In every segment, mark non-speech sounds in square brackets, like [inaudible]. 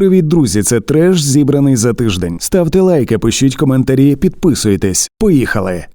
Привіт, друзі! Це треш зібраний за тиждень. Ставте лайки, пишіть коментарі, підписуйтесь. Поїхали.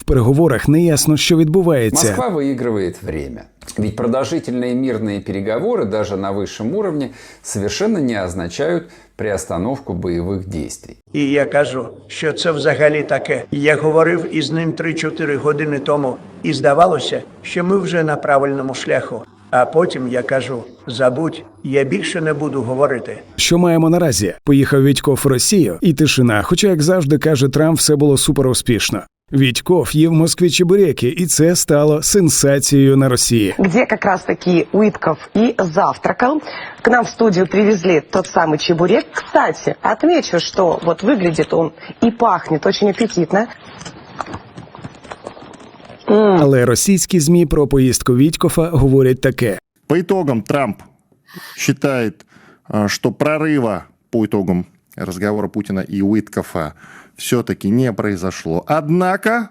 В переговорах не ясно, що відбувається. Москва выигрывает время. Ведь продолжительные мирные переговоры даже на высшем уровне совершенно не означают приостановку боевых действий. І я кажу, що це взагалі таке. Я говорив із ним 3-4 години тому, і здавалося, що ми вже на правильному шляху. А потім я кажу: забудь, я більше не буду говорити. Що маємо наразі? Поїхав Відьков в Росію і тишина. Хоча, як завжди каже Трамп, все було супер успішно. Відьков їв в Москві чебуреки, і це стало сенсацією на Росії. где как раз-таки Уитков и завтракал. К нам в студию привезли тот самый чебурек. Кстати, отмечу, что вот выглядит он и пахнет очень аппетитно. Але російські змі про поїздку Відькофа говорять таке: По итогам Трамп считает, что прорыва по итогам разговора Путина и Уиткофа все-таки не произошло. Однако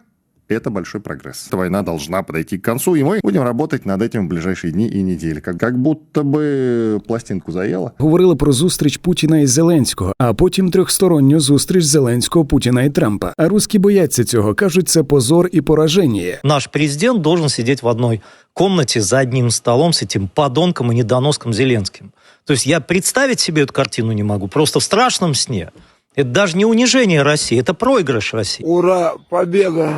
это большой прогресс. Эта война должна подойти к концу, и мы будем работать над этим в ближайшие дни и недели. Как, как будто бы пластинку заело. говорили про зустріч Путіна і Зеленського, а потім трьохсторонню зустріч Зеленського, Путіна і Трампа. А руські бояться цього, кажуть, це позор і пораження. Наш президент должен сидеть в одной комнате за одним столом с этим подонком и недоноском Зеленским. То есть я представить себе эту картину не могу, просто в страшном сне. Это даже не унижение России, это проигрыш России. Ура, победа!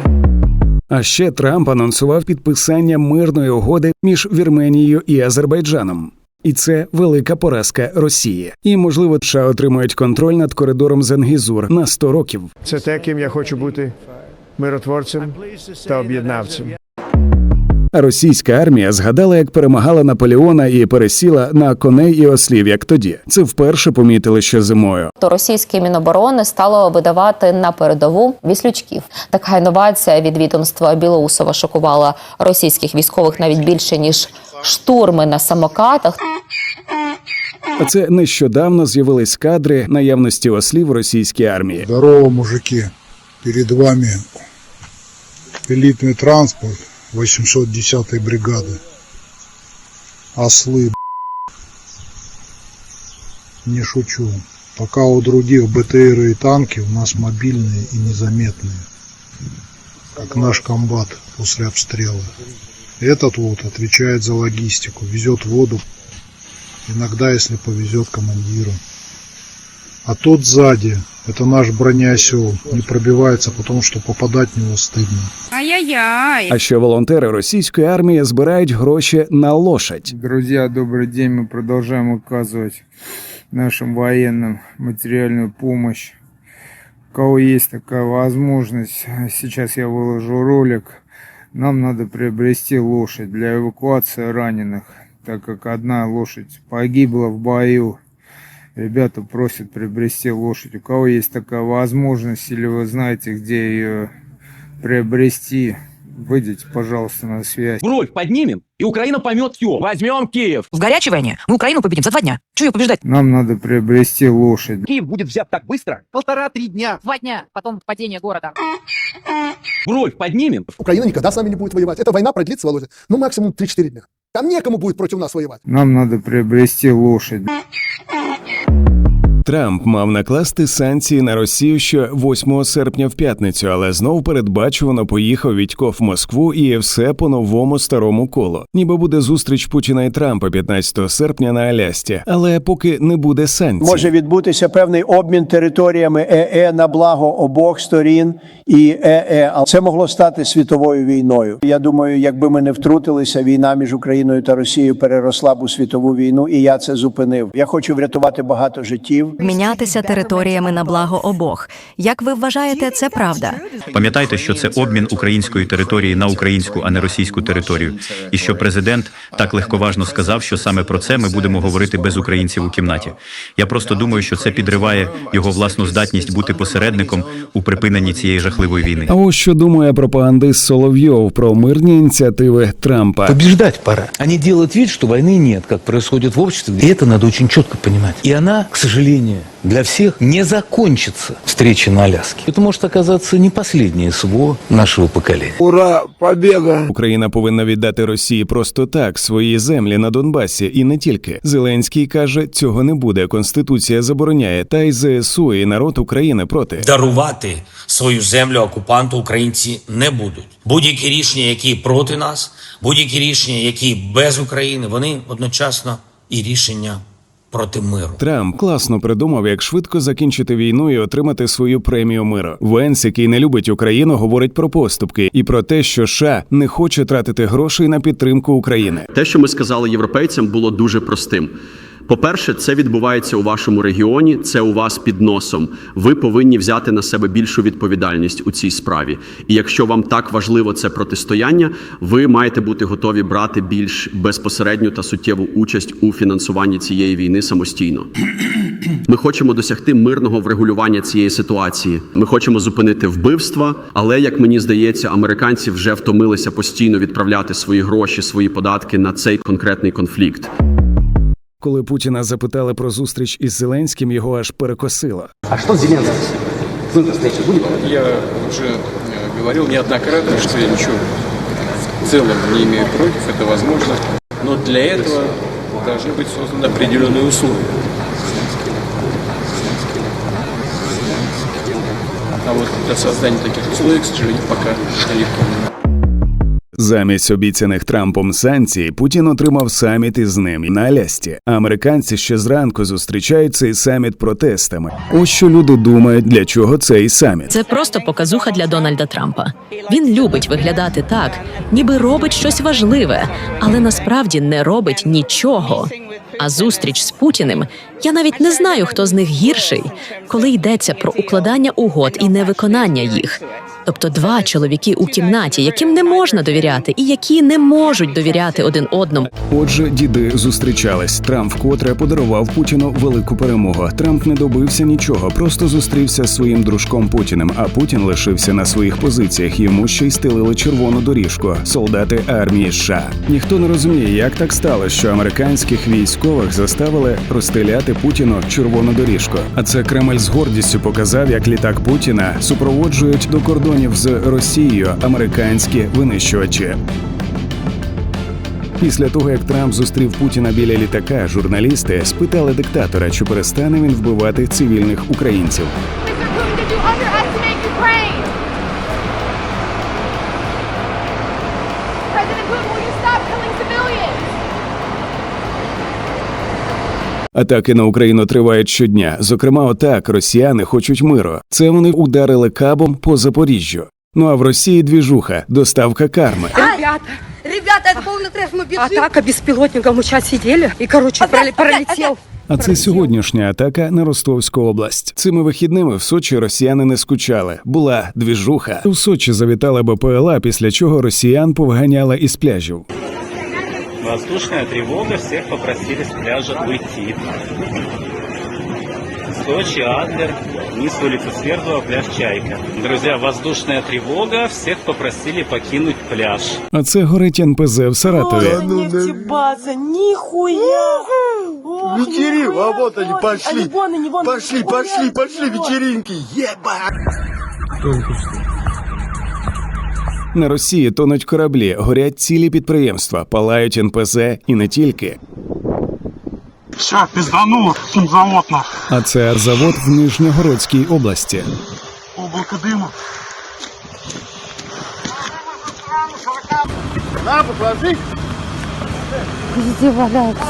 А ще Трамп анонсував підписання мирної угоди між Вірменією і Азербайджаном. І це велика поразка Росії. І можливо, США отримають контроль над коридором Зенгізур на 100 років. Це те, ким я хочу бути миротворцем та об'єднавцем. А російська армія згадала, як перемагала Наполеона і пересіла на коней і ослів, як тоді. Це вперше помітили ще зимою. то російське міноборони стало видавати на передову віслючків. Така інновація від відомства Білоусова шокувала російських військових навіть більше ніж штурми на самокатах. А це нещодавно з'явились кадри наявності ослів російській армії. Здорово, мужики. Перед вами элитный транспорт 810-й бригады. Ослы. Не шучу. Пока у других БТР и танки, у нас мобильные и незаметные. Как наш комбат после обстрела. Этот вот отвечает за логистику, везет воду. Иногда, если повезет командиру. А тот сзади, это наш бронеосел, не пробивается, потому что попадать в него стыдно. Ай-яй-яй. А ще волонтери російської армії збирають гроші на лошадь. Друзья, добрый день. Мы продолжаем оказывать нашим военным материальную помощь. У кого есть такая возможность, сейчас я выложу ролик. Нам надо приобрести лошадь для эвакуации раненых, так как одна лошадь погибла в бою. Ребята просят приобрести лошадь. У кого есть такая возможность или вы знаете, где ее приобрести, выйдите, пожалуйста, на связь. Бровь поднимем, и Украина поймет все. Возьмем Киев. В горячей войне мы Украину победим за два дня. Чего ее побеждать? Нам надо приобрести лошадь. Киев будет взят так быстро. Полтора-три дня. Два дня, потом падение города. Бровь поднимем. Украина никогда с нами не будет воевать. Эта война продлится, Володя, ну максимум 3-4 дня. Там некому будет против нас воевать. Нам надо приобрести лошадь. Трамп мав накласти санкції на Росію ще 8 серпня в п'ятницю, але знов передбачувано поїхав Відьков в Москву і все по новому старому колу. Ніби буде зустріч Путіна і Трампа 15 серпня на Алясці, але поки не буде санкцій. Може відбутися певний обмін територіями ЕЕ на благо обох сторін і ЕЕ. Але це могло стати світовою війною. Я думаю, якби ми не втрутилися, війна між Україною та Росією переросла б у світову війну, і я це зупинив. Я хочу врятувати багато життів. Мінятися територіями на благо обох. Як ви вважаєте, це правда? Пам'ятайте, що це обмін української території на українську, а не російську територію. І що президент так легковажно сказав, що саме про це ми будемо говорити без українців у кімнаті. Я просто думаю, що це підриває його власну здатність бути посередником у припиненні цієї жахливої війни. А ось що думає пропагандист Соловйов про мирні ініціативи Трампа. Побеждать пора. Они делают вид, что войны нет, как происходит в обществе. И это надо очень четко понимать. И она, к сожалению, не-не-не. Для всех не закончится встреча на Аляске. Это может оказаться не последнее СВО нашего поколения. Ура, победа! Україна повинна віддати Росії просто так свої землі на Донбасі, і не тільки. Зеленський каже, цього не буде. Конституція забороняє, та й ЗСУ і народ України проти. Дарувати свою землю окупанту українці не будуть. Будь-які рішення, які проти нас, будь-які рішення, які без України, вони одночасно і рішення проти миру. Трамп класно придумав, як швидко закінчити війну і отримати свою премію миру. Венс, який не любить Україну, говорить про поступки і про те, що США не хоче тратити грошей на підтримку України. Те, що ми сказали європейцям, було дуже простим. По-перше, це відбувається у вашому регіоні, це у вас під носом. Ви повинні взяти на себе більшу відповідальність у цій справі. І якщо вам так важливо це протистояння, ви маєте бути готові брати більш безпосередню та суттєву участь у фінансуванні цієї війни самостійно. Ми хочемо досягти мирного врегулювання цієї ситуації. Ми хочемо зупинити вбивства, але як мені здається, американці вже втомилися постійно відправляти свої гроші, свої податки на цей конкретний конфлікт. Коли Путіна запитали про зустріч із Зеленським, його аж перекосило. А что с Зеленским? С встреча будет? Я уже э, говорил неоднократно, что я ничего в целом не имею против, это возможно. Но для этого должны быть созданы определенные условия. А вот для создания таких условий, к сожалению, пока легко не Замість обіцяних Трампом санкцій Путін отримав саміт із ним на Алясці. Американці ще зранку зустрічають цей саміт протестами. Ось що люди думають, для чого цей саміт. Це просто показуха для Дональда Трампа. Він любить виглядати так, ніби робить щось важливе, але насправді не робить нічого. А зустріч з Путіним я навіть не знаю, хто з них гірший, коли йдеться про укладання угод і невиконання їх. Тобто два чоловіки у кімнаті, яким не можна довіряти, і які не можуть довіряти один одному. Отже, діди зустрічались. Трамп вкотре подарував Путіну велику перемогу. Трамп не добився нічого, просто зустрівся з своїм дружком Путіним. А Путін лишився на своїх позиціях. Йому ще й стелили червону доріжку. Солдати армії США. Ніхто не розуміє, як так сталося, що американських військових заставили розстріляти Путіну червону доріжку. А це Кремль з гордістю показав, як літак Путіна супроводжують до кордонів з Росією американські винищувачі. Після того, як Трамп зустрів Путіна біля літака, журналісти спитали диктатора, чи перестане він вбивати цивільних українців. Атаки на Україну тривають щодня. Зокрема, отак росіяни хочуть миру. Це вони ударили кабом по Запоріжжю. Ну а в Росії двіжуха, доставка карми. Ребята, ребята, это полный трэш, мы бежим. Атака беспилотником, мы сейчас сидели, и, короче, проли- пролетел. А це сьогоднішня атака на Ростовську область. Цими вихідними в Сочі росіяни не скучали. Була двіжуха. У Сочі завітала БПЛА, після чого росіян повганяла із пляжів. Воздушная тревога, всех попросили с пляжа уйти. Сочи, Адлер, низ улицы Свердлова, пляж Чайка. Друзья, воздушная тревога, всех попросили покинуть пляж. А це горить НПЗ в Саратові. Нефтебаза, нихуя! Вечеринка, а вот они пошли. Пошли, пошли, пошли, вечеринки. Еба! На Росії тонуть кораблі, горять цілі підприємства, палають НПЗ і не тільки. Все, пиздануло, химзавод нахуй. А це арзавод в Нижньогородській області. Облако дыма. На, положи. Везде валяются.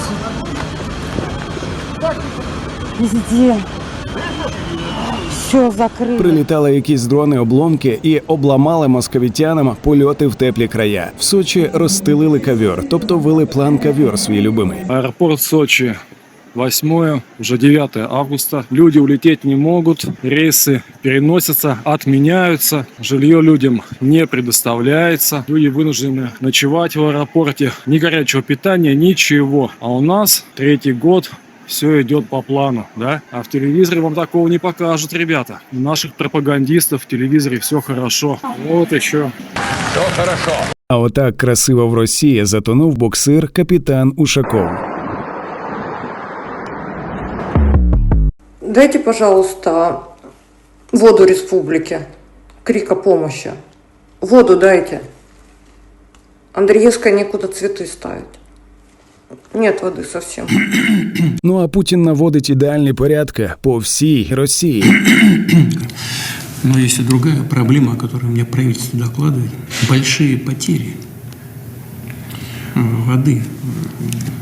Везде. Все закрыто. Прилітали якісь дрони, обломки і обламали московітянам польоти в теплі края. В Сочі розстелили кавьор, тобто ввели план кавьор свій любимий. Аэропорт Сочи. 8, уже 9 августа. Люди улететь не могут, рейсы переносятся, отменяются, жилье людям не предоставляется. Люди вынуждены ночевать в аэропорте. Ни горячего питания, ничего. А у нас третий год все идет по плану, да? А в телевизоре вам такого не покажут, ребята. У наших пропагандистов в телевизоре все хорошо. Вот еще. А отак красиво в Росії затонув боксир капітан Ушаков. Дайте, пожалуйста, воду республике. Крик о помощи. Воду дайте. Андреевская некуда цветы ставить. Нет воды совсем. [clears throat] Ну а Путін наводить ідеальні порядки по всій Росії. [clears throat] Но есть и другая проблема, о которой мне правительство докладывает. Большие потери э, воды,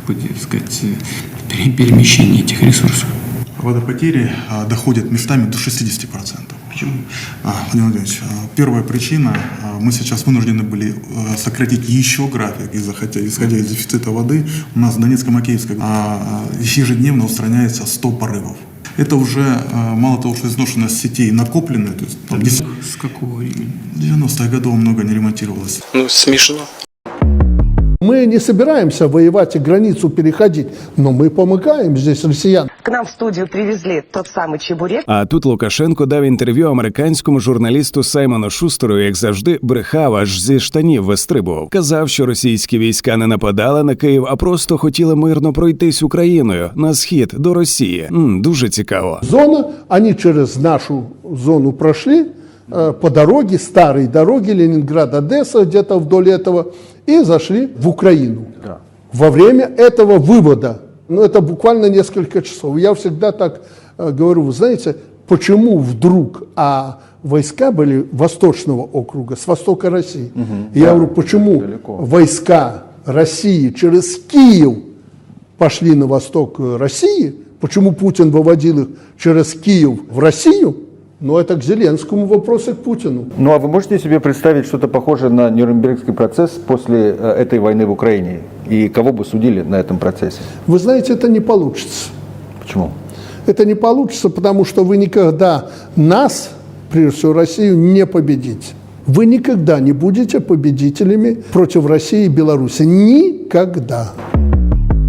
э, так сказать, э, пере- перемещение этих ресурсов. Водопотери а, доходят местами до 60%. Почему? А, Владимир Владимирович, а, первая причина, мы сейчас вынуждены были сократить еще график, из-за, хотя, исходя из дефицита воды, у нас в Донецко-Макеевской а, а, ежедневно устраняется 100 порывов. Это уже мало того, что изношенность сетей накопленная, то есть там, дес- С какого времени? 90-х годов много не ремонтировалось. Ну, смешно. Мы не собираемся воевать и границу переходить, но мы помогаем здесь россиян. К нам в студию привезли тот самый чебурек. А тут Лукашенко дав інтерв'ю американському журналісту Саймону Шустеру, як завжди, брехав аж зі штанів вистрибував. Казав, що російські війська не нападали на Київ, а просто хотіли мирно пройтись Україною на схід до Росії. М, дуже цікаво. Зона, они через нашу зону прошли э, по дороге, старой дороге Ленинград-Одесса, где-то вдоль этого, и зашли в Украину. Во время этого вывода, ну это буквально несколько часов, я всегда так э, говорю, вы знаете, почему вдруг, а войска были Восточного округа, с востока России. я говорю, почему войска России через Киев пошли на восток России, почему Путин выводил их через Киев в Россию, но это к Зеленскому вопрос и к Путину. Ну а вы можете себе представить что-то похожее на Нюрнбергский процесс после э, этой войны в Украине? И кого бы судили на этом процессе? Вы знаете, это не получится. Почему? Это не получится, потому что вы никогда нас, прежде всего Россию, не победите. Вы никогда не будете победителями против России и Беларуси. Никогда.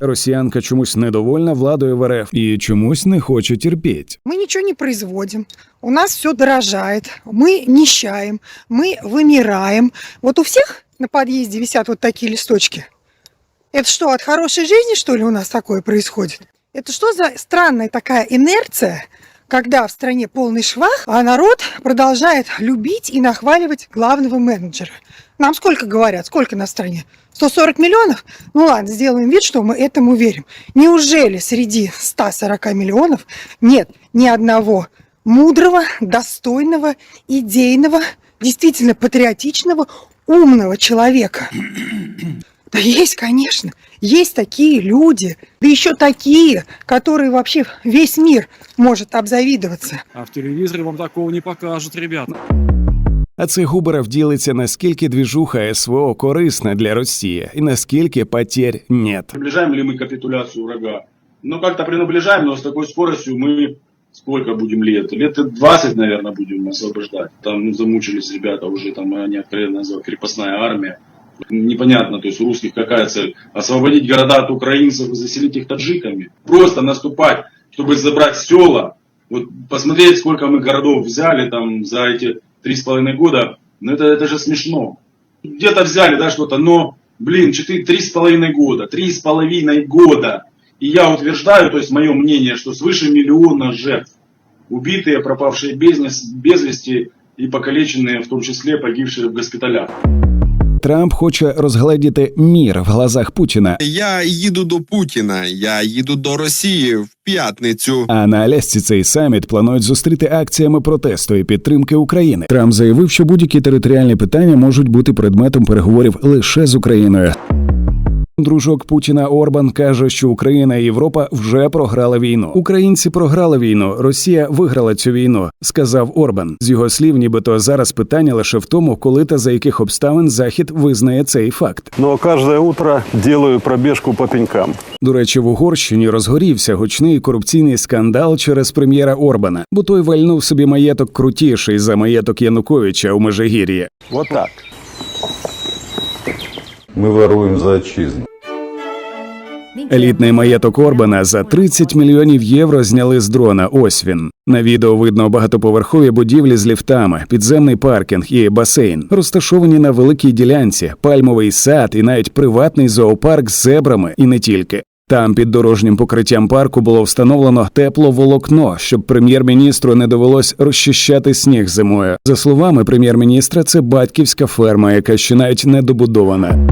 Росіянка чомусь недовольна владою в РФ і чомусь не хоче терпіть. Мы ничего не производим, у нас все дорожает, мы нищаем, мы вымираем. Вот у всех на подъезде висят вот такие листочки. Это что, от хорошей жизни, что ли, у нас такое происходит? Это что за странная такая инерция, когда в стране полный швах, а народ продолжает любить и нахваливать главного менеджера? Нам сколько говорят? Сколько на стране? 140 миллионов? Ну ладно, сделаем вид, что мы этому верим. Неужели среди 140 миллионов нет ни одного мудрого, достойного, идейного, действительно патриотичного, умного человека? Да есть, конечно. Есть такие люди. Да еще такие, которые вообще весь мир может обзавидоваться. А в телевизоре вам такого не покажут, ребята. А цей Губеров ділиться, наскільки двіжуха СВО корисна для Росії і наскільки потерь нет. Приближаем ли мы капитуляцию врага? Ну, как-то принаближаем, но с такой скоростью мы сколько будем лет? Лет 20, наверное, будем освобождать. Там ну, замучились ребята уже, там они откровенно называют крепостная армия. Непонятно, то есть у русских какая цель? Освободить города от украинцев и заселить их таджиками? Просто наступать, чтобы забрать села. Вот посмотреть, сколько мы городов взяли там за эти три с половиной года, ну это, это же смешно. Где-то взяли, да, что-то, но, блин, четыре, три с половиной года, три с половиной года. И я утверждаю, то есть мое мнение, что свыше миллиона жертв. Убитые, пропавшие без, без вести и покалеченные, в том числе погибшие в госпиталях. Трамп хоче розгледіти мір в глазах Путіна. Я їду до Путіна, я їду до Росії в п'ятницю. А на Алясці цей саміт планують зустріти акціями протесту і підтримки України. Трамп заявив, що будь-які територіальні питання можуть бути предметом переговорів лише з Україною. Дружок Путіна Орбан каже, що Україна і Європа вже програли війну. Українці програли війну, Росія виграла цю війну, сказав Орбан. З його слів, нібито зараз питання лише в тому, коли та за яких обставин Захід визнає цей факт. Но каждое утро делаю пробежку по пенькам. До речі, в Угорщині розгорівся гучний корупційний скандал через прем'єра Орбана, бо той вальнув собі маєток крутіший за маєток Януковича у Межигір'ї. Вот так. Ми воруємо за отчизну. Елітний маєток Орбана за 30 мільйонів євро зняли з дрона. Ось він. На відео видно багатоповерхові будівлі з ліфтами, підземний паркінг і басейн, розташовані на великій ділянці, пальмовий сад і навіть приватний зоопарк з зебрами, і не тільки. Там під дорожнім покриттям парку було встановлено тепло волокно, щоб прем'єр-міністру не довелось розчищати сніг зимою. За словами прем'єр-міністра, це батьківська ферма, яка ще навіть не добудована.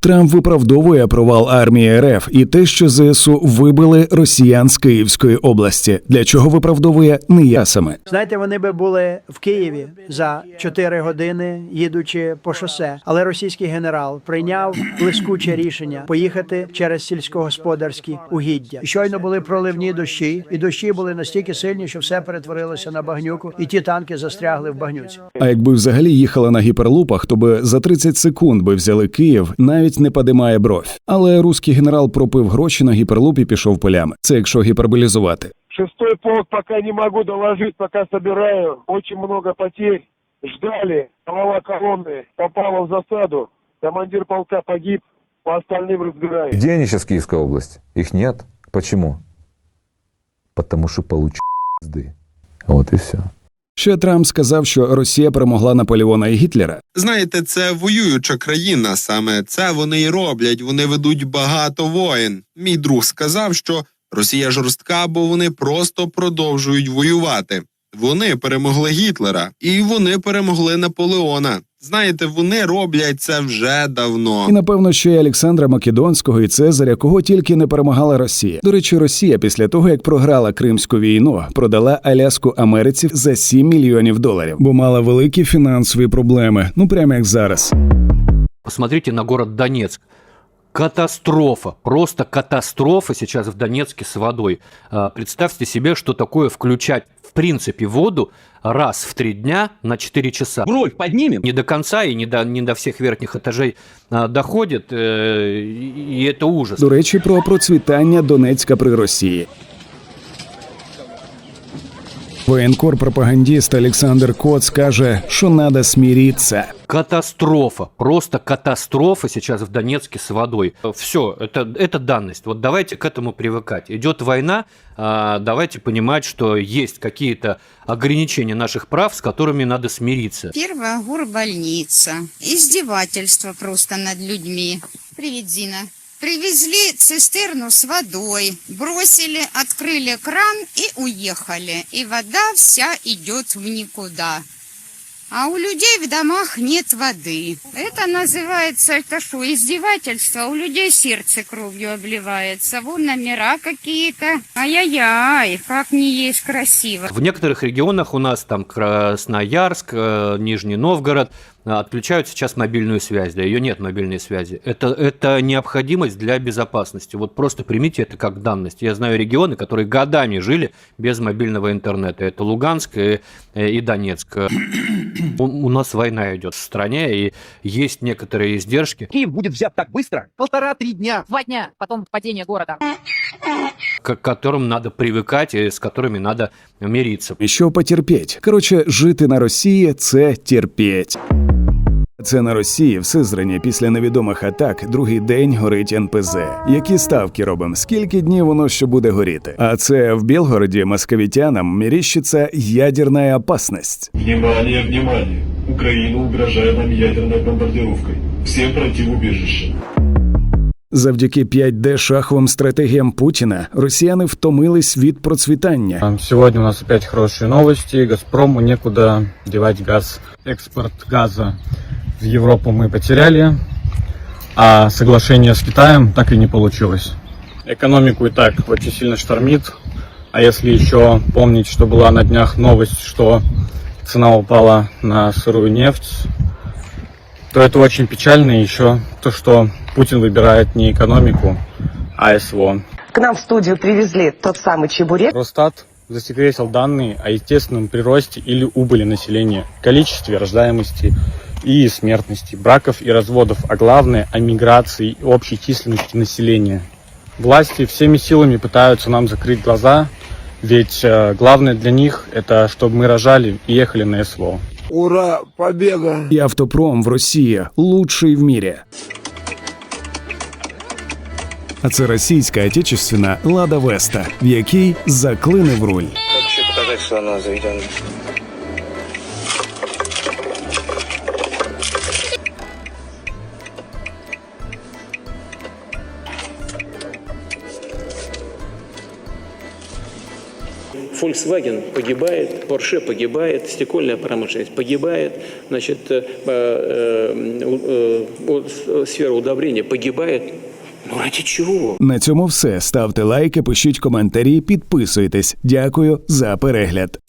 Трамп виправдовує провал армії РФ і те, що ЗСУ вибили росіян з Київської області. Для чого виправдовує не я саме. Знаєте, вони би були в Києві за 4 години, їдучи по шосе. Але російський генерал прийняв блискуче рішення поїхати через сільськогосподарські угіддя. І щойно були проливні дощі, і дощі були настільки сильні, що все перетворилося на багнюку, і ті танки застрягли в багнюці. А якби взагалі їхала на гіперлупах, то би за 30 секунд би взяли Київ, навіть не подимає бровь. Але руський генерал пропив гроші на гіперлуп і пішов полями. Це якщо гіперболізувати. Шестой полк пока не могу доложить, пока собираю. Очень много потерь. Ждали. Голова колонны попала в засаду. Командир полка погиб. По остальным разбираюсь. Где они сейчас в Киевской области? Их нет. Почему? Потому что получили пизды. Вот и все. Ще Трамп сказав, що Росія перемогла Наполеона і Гітлера. Знаєте, це воююча країна. Саме це вони і роблять. Вони ведуть багато воїн. Мій друг сказав, що Росія жорстка, бо вони просто продовжують воювати. Вони перемогли Гітлера, і вони перемогли Наполеона. Знаєте, вони роблять це вже давно. І напевно, ще й Олександра Македонського і Цезаря, кого тільки не перемагала Росія. До речі, Росія після того, як програла Кримську війну, продала Аляску Америці за 7 мільйонів доларів, бо мала великі фінансові проблеми. Ну прямо як зараз. Посмотрите на город Донецк. Катастрофа, просто катастрофа сейчас в Донецке с водой. А, Представьте себе, что такое включать в принципе воду раз в три дня на 4 часа. Бровь поднимем. Не до конца и не до, не до всех верхних этажей а, доходит, э, и и это ужас. До речі, про процвітання Донецька при Росії. Воєнкор пропагандіст Олександр Коц каже, що надо смириться. Катастрофа, просто катастрофа сейчас в Донецке с водой. Все, это, это данность. Вот давайте к этому привыкать. Идет война, а, давайте понимать, что есть какие-то ограничения наших прав, с которыми надо смириться. Первая горбольница. Издевательство просто над людьми. Привет, Зина. Привезли цистерну с водой, бросили, открыли кран и уехали. И вода вся идет в никуда. А у людей в домах нет воды. Это называется, это что, издевательство? У людей сердце кровью обливается. Вон номера какие-то. Ай-яй-яй, как не есть красиво. В некоторых регионах у нас, там Красноярск, э, Нижний Новгород, отключают сейчас мобильную связь, да, ее нет мобильной связи. Это, это необходимость для безопасности. Вот просто примите это как данность. Я знаю регионы, которые годами жили без мобильного интернета. Это Луганск и, э, и Донецк. У, у нас война идет в стране, и есть некоторые издержки. Киев будет взят так быстро? Полтора-три дня. Два дня, потом падение города. к которым надо привыкать и с которыми надо мириться. І що потерпіть? Коротше, жити на Росії це терпіть. Це на Росії все зрання після невідомих атак. Другий день горить НПЗ. Які ставки робимо? Скільки днів воно ще буде горіти? А це в Білгороді московитянам мерещиться ядерна опасність. Внимание, внимание! Украина угрожает нам ядерной бомбардировкой. Всем пройти в убежище. Завдяки 5D шаховим стратегіям Путіна росіяни втомились від процвітання. Сегодня у нас опять хорошие новости. Газпрому некуда девать газ. Экспорт газа в Европу мы потеряли, а соглашение с Китаем так и не получилось. Экономику и так очень сильно штормит. А если еще помнить, что была на днях новость, что цена упала на сырую нефть, то это очень печально. И еще то, что Путин выбирает не экономику, а СВО. К нам в студию привезли тот самый чебурек. Росстат засекретил данные о естественном приросте или убыли населения, количестве рождаемости и смертности, браков и разводов, а главное о миграции и общей численности населения. Власти всеми силами пытаются нам закрыть глаза, ведь э, главное для них это чтобы мы рожали и ехали на СВО. Ура, победа! І автопром в Росії лучший в мірі. А це російська отечественна Лада Веста, в якій заклинив руль. Хочу показать, що вона заведена. Volkswagen погибает, Porsche погибает, стекольная промышленность погибает, значит, э, э, э, э, сфера удобрения погибает. Ну ради чего? На цьому все. Ставте лайки, пишіть коментарі, підписуйтесь. Дякую за перегляд.